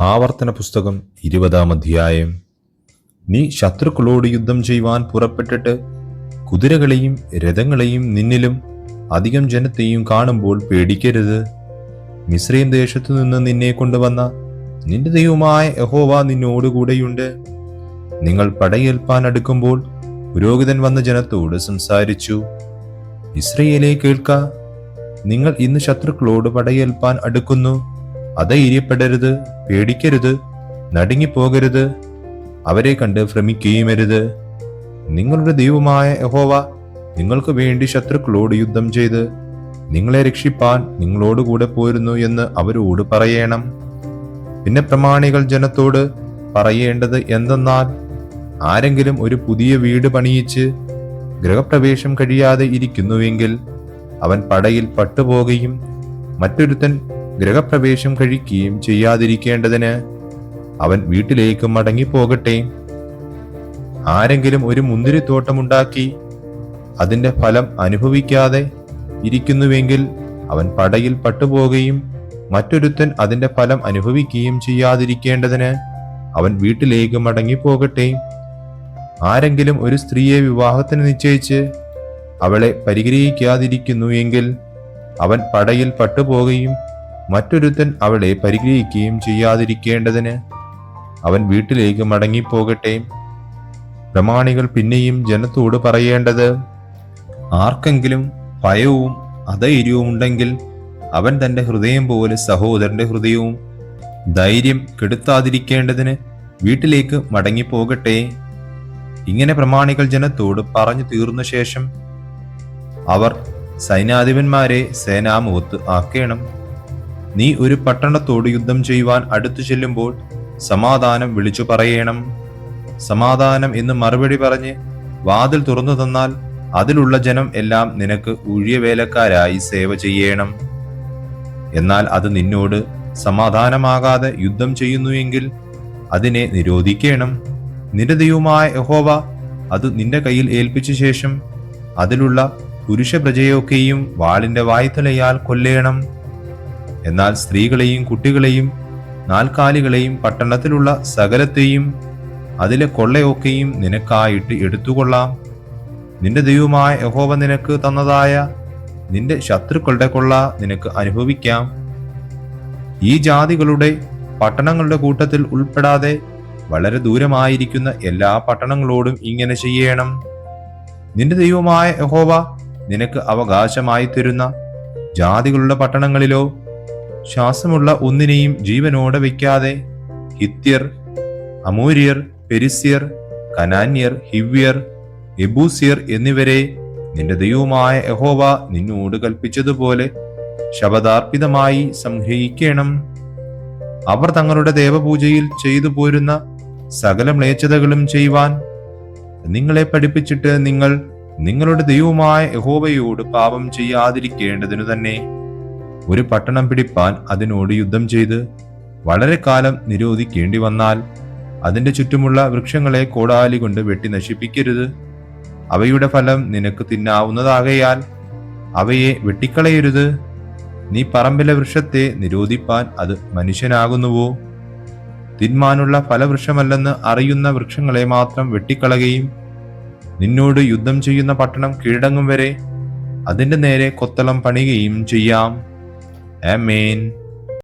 ആവർത്തന പുസ്തകം ഇരുപതാം അധ്യായം. നീ ശത്രുക്കളോട് യുദ്ധം ചെയ്യുവാൻ പുറപ്പെട്ടിട്ട് കുതിരകളെയും രഥങ്ങളെയും നിന്നിലും അധികം ജനത്തെയും കാണുമ്പോൾ പേടിക്കരുത്. മിശ്രീം ദേശത്തു നിന്ന് നിന്നെ കൊണ്ടുവന്ന നിന്റെ ദൈവമായ യഹോവ നിന്നോടുകൂടെയുണ്ട്. നിങ്ങൾ പടയേൽപ്പാൻ അടുക്കുമ്പോൾ പുരോഹിതൻ വന്ന ജനത്തോട് സംസാരിച്ചു. ഇസ്രയേലെ കേൾക്ക നിങ്ങൾ ഇന്ന് ശത്രുക്കളോട് പടയേൽപ്പാൻ അടുക്കുന്നു. അധൈര്യപ്പെടരുത് പേടിക്കരുത് നടുങ്ങിപ്പോകരുത് അവരെ കണ്ട് ഭ്രമിക്കുകയുമരുത്. നിങ്ങളുടെ ദൈവമായ യഹോവ നിങ്ങൾക്ക് വേണ്ടി ശത്രുക്കളോട് യുദ്ധം ചെയ്ത് നിങ്ങളെ രക്ഷിപ്പാൻ നിങ്ങളോടുകൂടെ പോരുന്നു എന്ന് അവരോട് പറയണം. പിന്നെ പ്രമാണികൾ ജനത്തോട് പറയേണ്ടത് എന്തെന്നാൽ ആരെങ്കിലും ഒരു പുതിയ വീട് പണിയിച്ച് ഗൃഹപ്രവേശം കഴിയാതെ ഇരിക്കുന്നുവെങ്കിൽ അവൻ പടയിൽ പട്ടുപോകുകയും മറ്റൊരുത്തൻ ഗൃഹപ്രവേശം കഴിക്കുകയും ചെയ്യാതിരിക്കേണ്ടതിന് അവൻ വീട്ടിലേക്ക് മടങ്ങിപ്പോകട്ടെ. ആരെങ്കിലും ഒരു മുന്തിരിത്തോട്ടമുണ്ടാക്കി അതിന്റെ ഫലം അനുഭവിക്കാതെ ഇരിക്കുന്നുവെങ്കിൽ അവൻ പടയിൽ പട്ടുപോകുകയും മറ്റൊരുത്തൻ അതിന്റെ ഫലം അനുഭവിക്കുകയും ചെയ്യാതിരിക്കേണ്ടതിന് അവൻ വീട്ടിലേക്ക് മടങ്ങിപ്പോകട്ടെ. ആരെങ്കിലും ഒരു സ്ത്രീയെ വിവാഹത്തിന് നിശ്ചയിച്ച് അവളെ പരിഗ്രഹിക്കാതിരിക്കുന്നു എങ്കിൽ അവൻ പടയിൽ പട്ടുപോകുകയും മറ്റൊരുത്തൻ അവളെ പരിഗ്രഹിക്കുകയും ചെയ്യാതിരിക്കേണ്ടതിന് അവൻ വീട്ടിലേക്ക് മടങ്ങിപ്പോകട്ടെ. പ്രമാണികൾ പിന്നെയും ജനത്തോട് പറയേണ്ടത് ആർക്കെങ്കിലും ഭയവും അധൈര്യവും ഉണ്ടെങ്കിൽ അവൻ തന്റെ ഹൃദയം പോലെ സഹോദരന്റെ ഹൃദയവും ധൈര്യം കെടുത്താതിരിക്കേണ്ടതിന് വീട്ടിലേക്ക് മടങ്ങിപ്പോകട്ടെ. ഇങ്ങനെ പ്രമാണികൾ ജനത്തോട് പറഞ്ഞു തീർന്ന ശേഷം അവർ സൈനാധിപന്മാരെ സേനാമുഖത്ത് ആക്കേണം. നീ ഒരു പട്ടണത്തോട് യുദ്ധം ചെയ്യുവാൻ അടുത്തു ചെല്ലുമ്പോൾ സമാധാനം വിളിച്ചു പറയണം. സമാധാനം എന്ന് മറുപടി പറഞ്ഞ് വാതിൽ തുറന്നു തന്നാൽ അതിലുള്ള ജനം എല്ലാം നിനക്ക് ഊഴിയവേലക്കാരായി സേവ ചെയ്യണം. എന്നാൽ അത് നിന്നോട് സമാധാനമാകാതെ യുദ്ധം ചെയ്യുന്നുവെങ്കിൽ അതിനെ നിരോധിക്കണം. നിന്റെ ദൈവമായ യഹോവ അത് നിന്റെ കയ്യിൽ ഏൽപ്പിച്ച ശേഷം അതിലുള്ള പുരുഷ പ്രജയൊക്കെയും വാളിന്റെ വായ്ത്തലയാൽ കൊല്ലേണം. എന്നാൽ സ്ത്രീകളെയും കുട്ടികളെയും നാൽക്കാലികളെയും പട്ടണത്തിലുള്ള സകലത്തെയും അതിലെ കൊള്ളയൊക്കെയും നിനക്കായിട്ട് എടുത്തുകൊള്ളാം. നിന്റെ ദൈവമായ യഹോവ നിനക്ക് തന്നതായ നിന്റെ ശത്രുക്കളുടെ കൊള്ള നിനക്ക് അനുഭവിക്കാം. ഈ ജാതികളുടെ പട്ടണങ്ങളുടെ കൂട്ടത്തിൽ ഉൾപ്പെടാതെ വളരെ ദൂരമായിരിക്കുന്ന എല്ലാ പട്ടണങ്ങളോടും ഇങ്ങനെ ചെയ്യണം. നിന്റെ ദൈവമായ യഹോവ നിനക്ക് അവകാശമായി തരുന്ന ജാതികളുടെ പട്ടണങ്ങളിലോ ശ്വാസമുള്ള ഒന്നിനെയും ജീവനോടെ വയ്ക്കാതെ ഹിത്യർ അമൂര്യർ പെരിസ്യർ കനാന്യർ ഹിവ്യർ എബൂസിയർ എന്നിവരെ നിന്റെ ദൈവമായ യഹോവ നിന്നോട് കൽപ്പിച്ചതുപോലെ ശബദാർപ്പിതമായി സംഗ്രഹിക്കണം. അവർ തങ്ങളുടെ ദേവപൂജയിൽ ചെയ്തു പോരുന്ന സകല മ്ലേച്ഛതകളും ചെയ്യുവാൻ നിങ്ങളെ പഠിപ്പിച്ചിട്ട് നിങ്ങൾ നിങ്ങളുടെ ദൈവമായ യഹോവയോട് പാപം ചെയ്യാതിരിക്കേണ്ടതിനു തന്നെ ഒരു പട്ടണം പിടിപ്പാൻ അതിനോട് യുദ്ധം ചെയ്ത് വളരെ കാലം നിരോധിക്കേണ്ടി വന്നാൽ അതിന്റെ ചുറ്റുമുള്ള വൃക്ഷങ്ങളെ കോടാലി കൊണ്ട് വെട്ടി നശിപ്പിക്കരുത്. അവയുടെ ഫലം നിനക്ക് തിന്നാവുന്നതാകയാൽ അവയെ വെട്ടിക്കളയരുത്. നീ പറമ്പിലെ വൃക്ഷത്തെ നിരോധിപ്പാൻ അത് മനുഷ്യനാകുന്നുവോ? തിന്മാനുള്ള ഫലവൃക്ഷമല്ലെന്ന് അറിയുന്ന വൃക്ഷങ്ങളെ മാത്രം വെട്ടിക്കളകയും നിന്നോട് യുദ്ധം ചെയ്യുന്ന പട്ടണം കീഴടങ്ങും വരെ അതിന്റെ നേരെ കൊത്തളം പണിയുകയും ചെയ്യാം. Amen.